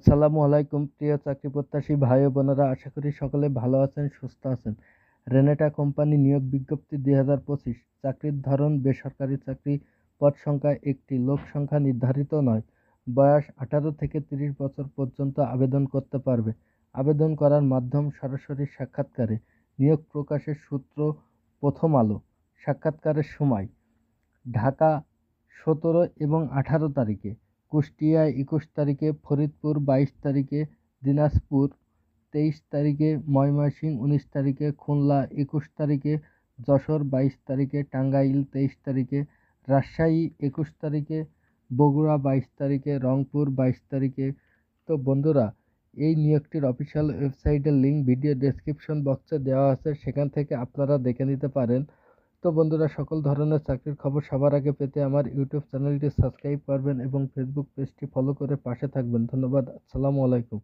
আসসালামু আলাইকুম, প্রিয় চাকরি প্রত্যাশী ভাই বোনেরা। আশা করি সকলে ভালো আছেন, সুস্থ আছেন। রেনেটা কোম্পানি নিয়োগ বিজ্ঞপ্তি দুই হাজার পঁচিশ। চাকরির ধরন, বেসরকারি চাকরি, পদ সংখ্যা একটি, লোক সংখ্যা নির্ধারিত নয়। বয়স আঠারো থেকে তিরিশ বছর পর্যন্ত আবেদন করতে পারবে। আবেদন করার মাধ্যম সরাসরি সাক্ষাৎকারে। নিয়োগ প্রকাশের সূত্র, প্রথম আলো। সাক্ষাৎকারের সময়। ঢাকা সতেরো এবং আঠারো তারিখে। কুষ্টিয়া একুশ তারিখে, ফরিদপুর বাইশ তারিখে, দিনাজপুর তেইশ তারিখে, ময়মনসিংহ উনিশ তারিখে, খুলনা একুশ তারিখে, যশোর বাইশ তারিখে, টাঙ্গাইল তেইশ তারিখে, রাজশাহী একুশ তারিখে, বগুড়া বাইশ তারিখে, রংপুর বাইশ তারিখে। তো বন্ধুরা, এই নিয়োগটির অফিসিয়াল ওয়েবসাইটের লিঙ্ক ভিডিও ডেসক্রিপশন বক্সে দেওয়া আছে, সেখান থেকে আপনারা দেখে নিতে পারেন। তো বন্ধুরা, সকল ধরনের চাকরির খবর সবার আগে পেতে আমার ইউটিউব চ্যানেলটি সাবস্ক্রাইব করবেন এবং ফেসবুক পেজটি ফলো করে পাশে থাকবেন। ধন্যবাদ, আসসালামু আলাইকুম।